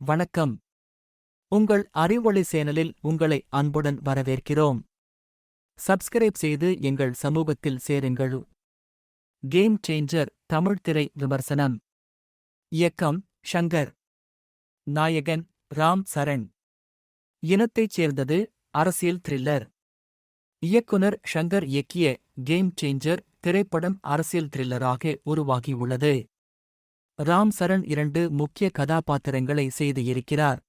வணக்கம். உங்கள் அறிவொளி சேனலில் உங்களை அன்புடன் வரவேற்கிறோம். சப்ஸ்கிரைப் செய்து எங்கள் சமூகத்தில் சேருங்கள். கேம் சேஞ்சர் தமிழ் திரை விமர்சனம். இயக்கம் ஷங்கர் நாயகன் ராம் சரண். இனத்தைச் சேர்ந்தது அரசியல் த்ரில்லர் இயக்குனர் ஷங்கர் இயக்கிய கேம் சேஞ்சர் திரைப்படம் அரசியல் த்ரில்லராக உருவாகியுள்ளது. ராம் சரண் இரண்டு முக்கிய கதாபாத்திரங்களை செய்து இருக்கிறார்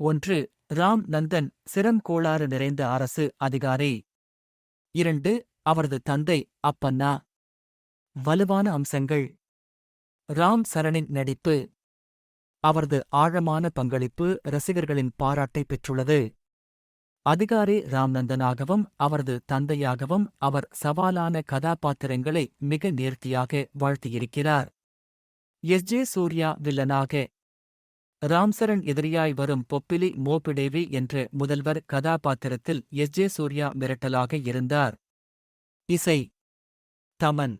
ஒன்று ராம் நந்தன் சிரம் கோளாறு நிறைந்த அரசு அதிகாரி. இரண்டு அவரது தந்தை அப்பன்னா. வலுவான அம்சங்கள். ராம் சரணின் நடிப்பு. அவரது ஆழமான பங்களிப்பு ரசிகர்களின் பாராட்டை பெற்றுள்ளது. அதிகாரி ராம்நந்தனாகவும் அவரது தந்தையாகவும் அவர் சவாலான கதாபாத்திரங்களை மிக நேர்த்தியாக வாழ்த்தியிருக்கிறார். எஸ். ஜே. சூர்யா வில்லனாக. ராம்சரண் எதிரியாய் வரும் பொப்பிலி மோபிடேவி என்ற முதல்வர் கதாபாத்திரத்தில் எஸ். ஜே. சூர்யா மிரட்டலாக இருந்தார். இசை. தமன்.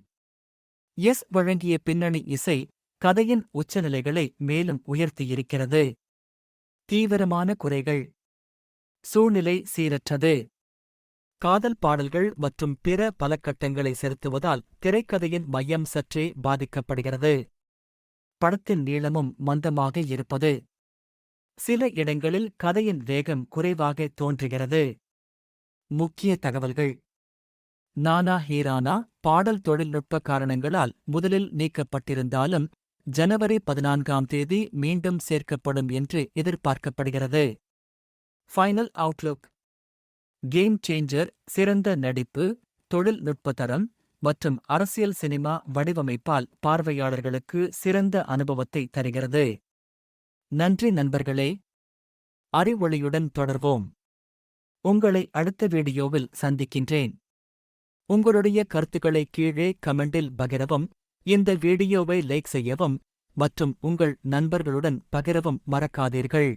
எஸ். வழங்கிய பின்னணி இசை கதையின் உச்சநிலைகளை மேலும் உயர்த்தியிருக்கிறது. தீவிரமான குறைகள். சூழ்நிலை சீரற்றது. காதல் பாடல்கள் மற்றும் பிற பல கட்டங்களை செலுத்துவதால் திரைக்கதையின் மையம் சற்றே பாதிக்கப்படுகிறது. படத்தின் நீளமும் மந்தமாக இருப்பது. சில இடங்களில் கதையின் வேகம் குறைவாக தோன்றுகிறது. முக்கிய தகவல்கள். நானா ஹீரானா பாடல் தொழில்நுட்ப காரணங்களால் முதலில் நீக்கப்பட்டிருந்தாலும் ஜனவரி பதினான்காம் தேதி மீண்டும் சேர்க்கப்படும் என்று எதிர்பார்க்கப்படுகிறது. ஃபைனல் அவுட்லுக் கேம் சேஞ்சர் சிறந்த நடிப்பு தொழில்நுட்ப தரம் மற்றும் அரசியல் சினிமா வடிவமைப்பால் பார்வையாளர்களுக்கு சிறந்த அனுபவத்தை தருகிறது. நன்றி நண்பர்களே. அறிவொளியுடன் தொடர்வோம். உங்களை அடுத்த வீடியோவில் சந்திக்கின்றேன். உங்களுடைய கருத்துக்களை கீழே கமெண்டில் பகிரவும் இந்த வீடியோவை லைக் செய்யவும் மற்றும் உங்கள் நண்பர்களுடன் பகிரவும் மறக்காதீர்கள்.